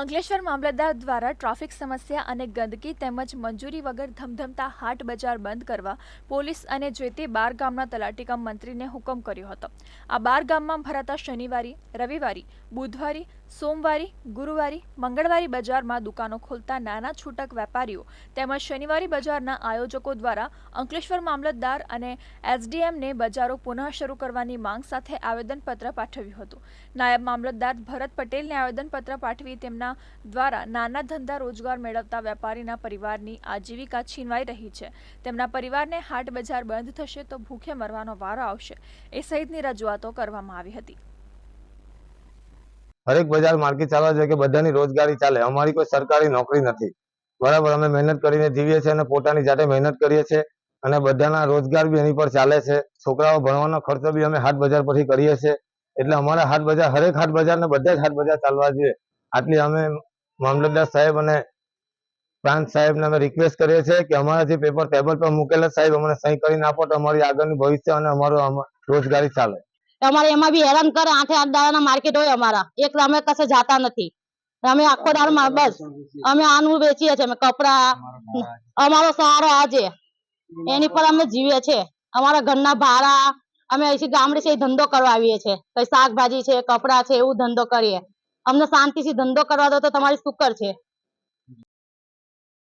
અંકલેશ્વર મામલતદાર દ્વારા ટ્રાફિક સમસ્યા અને ગંદકી તેમજ મંજૂરી વગર ધમધમતા હાટ બજાર બંધ કરવા પોલીસ અને જે તે બાર ગામના તલાટીકમ મંત્રીને હુકમ કર્યો હતો. આ બાર ગામમાં ભરાતા શનિવારી, રવિવારી, બુધવારી સોમવારી, ગુરુવારી, મંગળવારી બજારમાં દુકાનો ખોલતા નાના છૂટક વેપારીઓ તેમજ શનિવારી બજારના આયોજકો દ્વારા અંકલેશ્વર મામલતદાર અને એસડીએમને બજારો પુનઃ શરૂ કરવાની માંગ સાથે આવેદનપત્ર પાઠવ્યું હતું. નાયબ મામલતદાર ભરત પટેલને આવેદનપત્ર પાઠવી તેમના દ્વારા નાના ધંધા રોજગાર મેળવતા વેપારીના પરિવારની આજીવિકા છીનવાઈ રહી છે. તેમના પરિવારને હાટ બજાર બંધ થશે તો ભૂખે મરવાનો વારો આવશે. એ સહિતની રજૂઆતો કરવામાં આવી હતી. હરેક બજાર માર્કેટ ચાલવા જોઈએ કે બધાની રોજગારી ચાલે. અમારી કોઈ સરકારી નોકરી નથી. બરાબર, અમે મહેનત કરીને જીવીએ છીએ અને પોતાની જાતે મહેનત કરીએ છીએ અને બધાના રોજગાર બી એની પર ચાલે છે. છોકરાઓ ભણવાનો ખર્ચો બી અમે હાટ બજાર પરથી કરીએ છીએ. એટલે અમારા હાટ બજાર, હરેક હાટ બજાર ને બધા જ હાટ બજાર ચાલવા જોઈએ. આટલી અમે મામલતદાર સાહેબ અને પ્રાંત સાહેબને અમે રિક્વેસ્ટ કરીએ છીએ કે અમારા જે પેપર ટેબલ પર મૂકેલા સાહેબ, અમને સહી કરીને આપો તો અમારી આગળની ભવિષ્ય અને અમારું રોજગારી ચાલે. અમારે એમાં બી હેરાન કરે આઠે આઠ દાડાના માર્કેટ હોય અમારા. એક અમે કશે જાતા નથી. અમે આખો દાડો બસ. અમે આનું વેચીએ છીએ કપડા, અમારો સહારો આજે. એની પર અમે જીવીએ છીએ. અમારા ઘરના ભાડા, અમે અહીંથી ગામડે છે ધંધો કરવા આવીએ છીએ. કઈ શાકભાજી છે, કપડા છે, એવું ધંધો કરીએ. અમને શાંતિથી ધંધો કરવા દો તો તમારી શુકર છે.